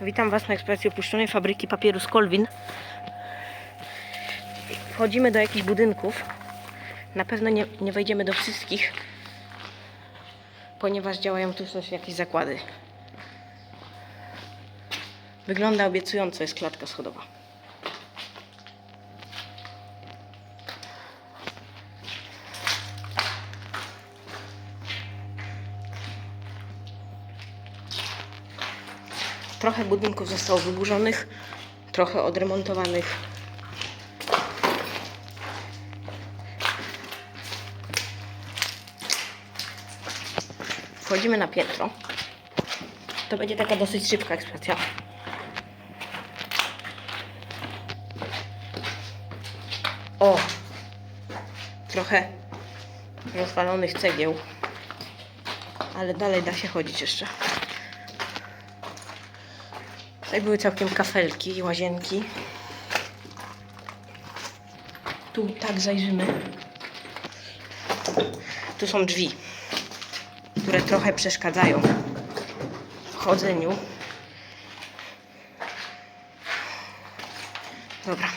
Witam Was na eksploracji opuszczonej fabryki papieru z Kolwin. Wchodzimy do jakichś budynków. Na pewno nie, nie wejdziemy do wszystkich, ponieważ działają tu też jakieś zakłady. Wygląda obiecująco, jest klatka schodowa. Trochę budynków zostało wyburzonych, trochę odremontowanych. Wchodzimy na piętro. To będzie taka dosyć szybka eksploracja. O! Trochę rozwalonych cegieł. Ale dalej da się chodzić jeszcze. Tutaj były całkiem kafelki i łazienki. Tu tak zajrzymy. Tu są drzwi, które trochę przeszkadzają w chodzeniu. Dobra.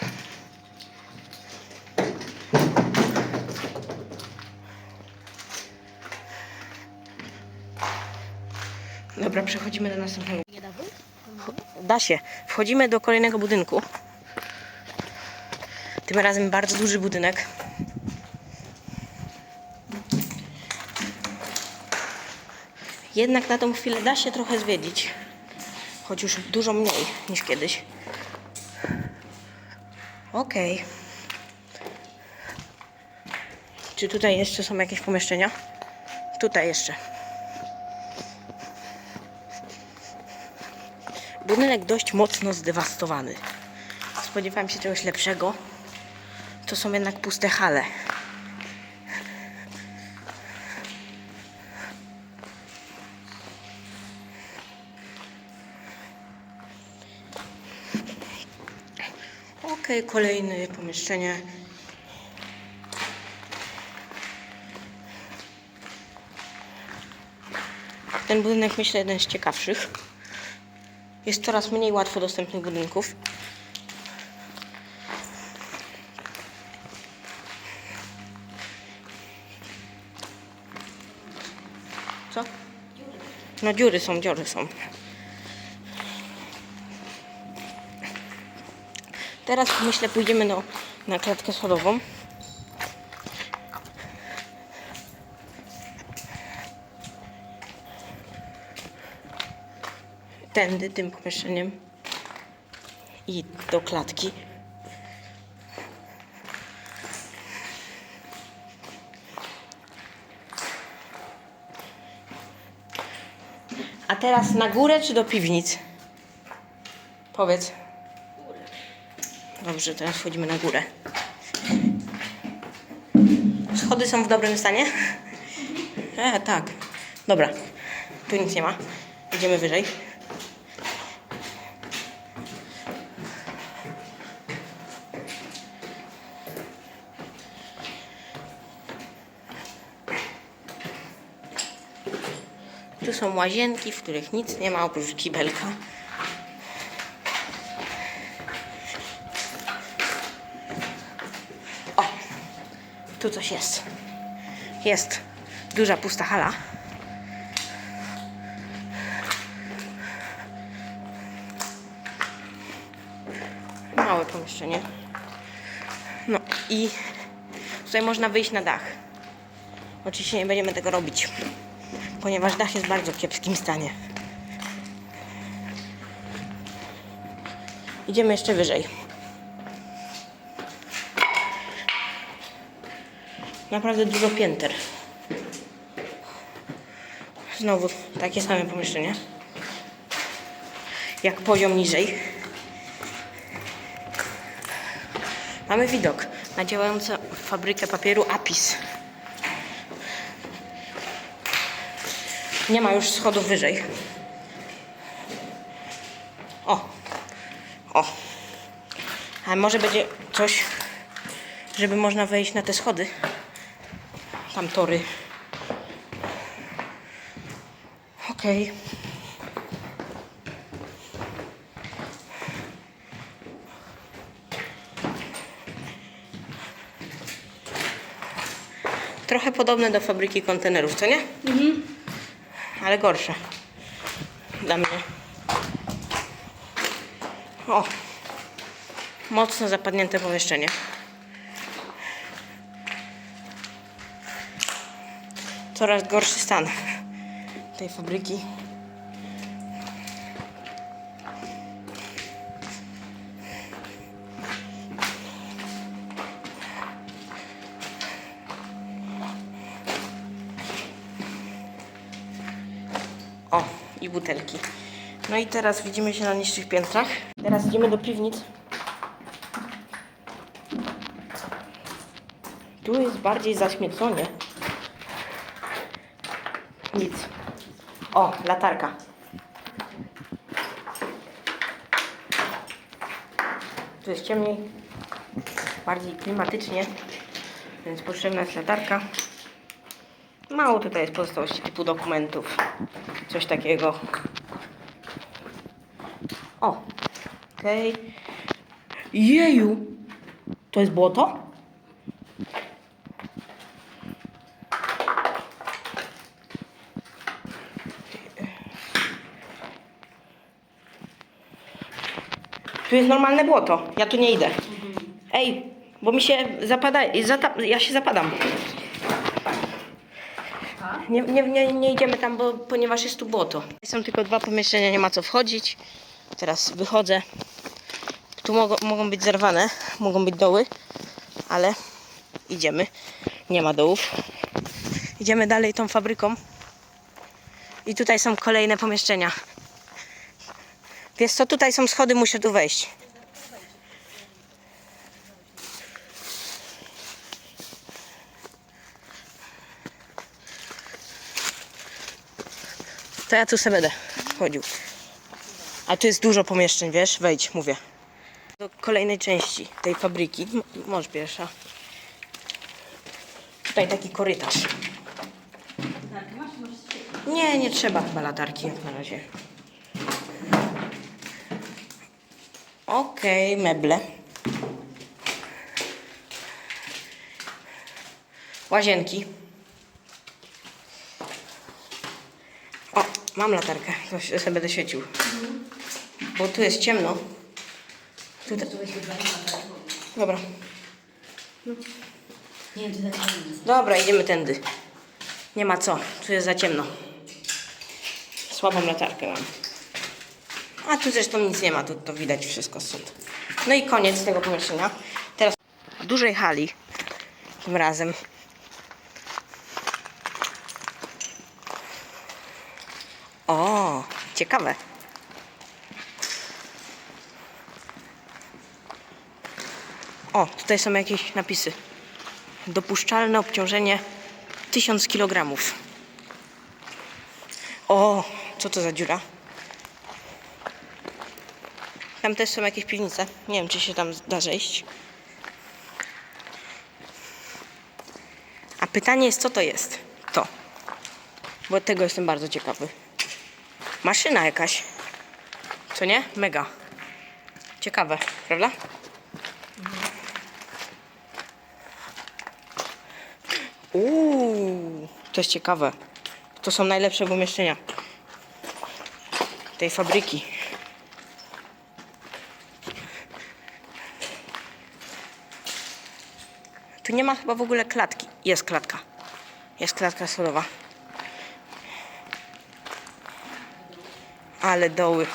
Dobra, przechodzimy do następnego. Da się. Wchodzimy do kolejnego budynku. Tym razem bardzo duży budynek. Jednak na tą chwilę da się trochę zwiedzić. Choć już dużo mniej niż kiedyś. Okej. Czy tutaj jeszcze są jakieś pomieszczenia? Tutaj jeszcze. Budynek dość mocno zdewastowany. Spodziewałem się czegoś lepszego. To są jednak puste hale. Okej, kolejne pomieszczenie. Ten budynek myślę jeden z ciekawszych. Jest coraz mniej łatwo dostępnych budynków. Co? No dziury są, dziury są. Teraz myślę pójdziemy do, na klatkę schodową. Tędy, tym pomieszczeniem i do klatki. A teraz na górę czy do piwnic? Powiedz. Dobrze, teraz wchodzimy na górę. Schody są w dobrym stanie? E, tak. Dobra. Tu nic nie ma. Idziemy wyżej. Tu są łazienki, w których nic nie ma oprócz kibelka. O! Tu coś jest. Jest duża pusta hala. Małe pomieszczenie. No i tutaj można wyjść na dach. Oczywiście nie będziemy tego robić ponieważ dach jest w bardzo kiepskim stanie. Idziemy jeszcze wyżej. Naprawdę dużo pięter. Znowu takie same pomieszczenie. Jak poziom niżej. Mamy widok na działającą fabrykę papieru Apis. Nie ma już schodów wyżej. O. O. A może będzie coś, żeby można wejść na te schody. Tam tory. Okej. Okay. Trochę podobne do fabryki kontenerów, co nie? Mhm. Ale gorsze. Dla mnie. O! Mocno zapadnięte pomieszczenie. Coraz gorszy stan tej fabryki. I butelki. No i teraz widzimy się na niższych piętrach. Teraz idziemy do piwnic. Tu jest bardziej zaśmiecone. Nic. O, latarka. Tu jest ciemniej. Bardziej klimatycznie. Więc potrzebna jest latarka. Mało tutaj jest pozostałości typu dokumentów. Coś takiego. O. Okej. Jeju. To jest błoto? Tu jest normalne błoto. Ja tu nie idę. Ej, bo mi się zapada. Ja się zapadam. Nie, nie, nie, nie idziemy tam, bo, ponieważ jest tu błoto. Są tylko dwa pomieszczenia, nie ma co wchodzić. Teraz wychodzę. Tu mogą, mogą być zerwane, mogą być doły, ale idziemy. Nie ma dołów. Idziemy dalej tą fabryką. I tutaj są kolejne pomieszczenia. Wiesz co, tutaj są schody, muszę tu wejść. To ja tu sobie będę chodził. A tu jest dużo pomieszczeń, wiesz? Wejdź, mówię. Do kolejnej części tej fabryki. M- Możesz pierwsza. Tutaj taki korytarz. Nie, nie trzeba chyba latarki jak na razie. Okej, meble. Łazienki. O, mam latarkę. Się sobie będę świecił. Bo tu jest ciemno. Dobra. Wiem, czy tak nie Dobra, idziemy tędy. Nie ma co. Tu jest za ciemno. Słabą latarkę mam. A tu zresztą nic nie ma. Tu to widać wszystko stąd. No i koniec tego pomieszczenia. Teraz w dużej hali. Tym razem. O, ciekawe. O, tutaj są jakieś napisy. Dopuszczalne obciążenie 1000 kg. O, co to za dziura? Tam też są jakieś piwnice. Nie wiem, czy się tam da zejść. A pytanie jest, co to jest? To. Bo tego jestem bardzo ciekawy. Maszyna jakaś. Co nie? Mega. Ciekawe, prawda? Uuu, to jest ciekawe. To są najlepsze pomieszczenia tej fabryki. Tu nie ma chyba w ogóle klatki. Jest klatka. Jest klatka schodowa. Ale doły.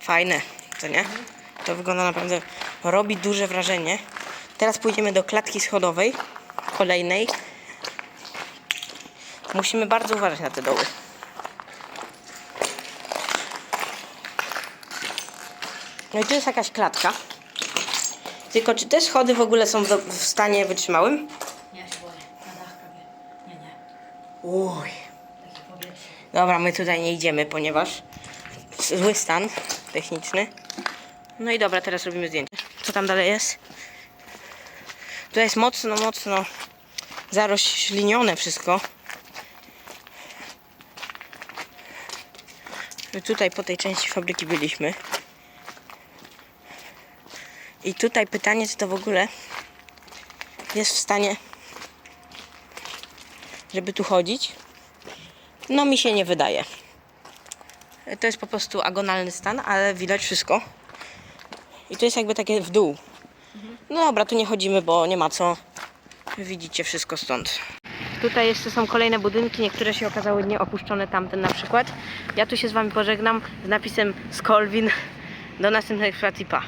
Fajne, co nie? To wygląda naprawdę, robi duże wrażenie. Teraz pójdziemy do klatki schodowej, kolejnej. Musimy bardzo uważać na te doły. No i tu jest jakaś klatka. Tylko czy te schody w ogóle są w, stanie wytrzymałym? Ja się boję. Na dach prawie. Nie, nie. Uj. Dobra, my tutaj nie idziemy, ponieważ zły stan techniczny. No i dobra, teraz robimy zdjęcie. Co tam dalej jest? To jest mocno, mocno zaroślinione wszystko. My Tutaj po tej części fabryki byliśmy. I tutaj pytanie, czy to w ogóle jest w stanie żeby tu chodzić. No mi się nie wydaje. To jest po prostu agonalny stan, ale widać wszystko. I to jest jakby takie w dół. No dobra, tu nie chodzimy, bo nie ma co. Widzicie wszystko stąd. Tutaj jeszcze są kolejne budynki, niektóre się okazały nieopuszczone, tamten na przykład. Ja tu się z Wami pożegnam z napisem Skolwin. Do następnej eksploatacji, pa.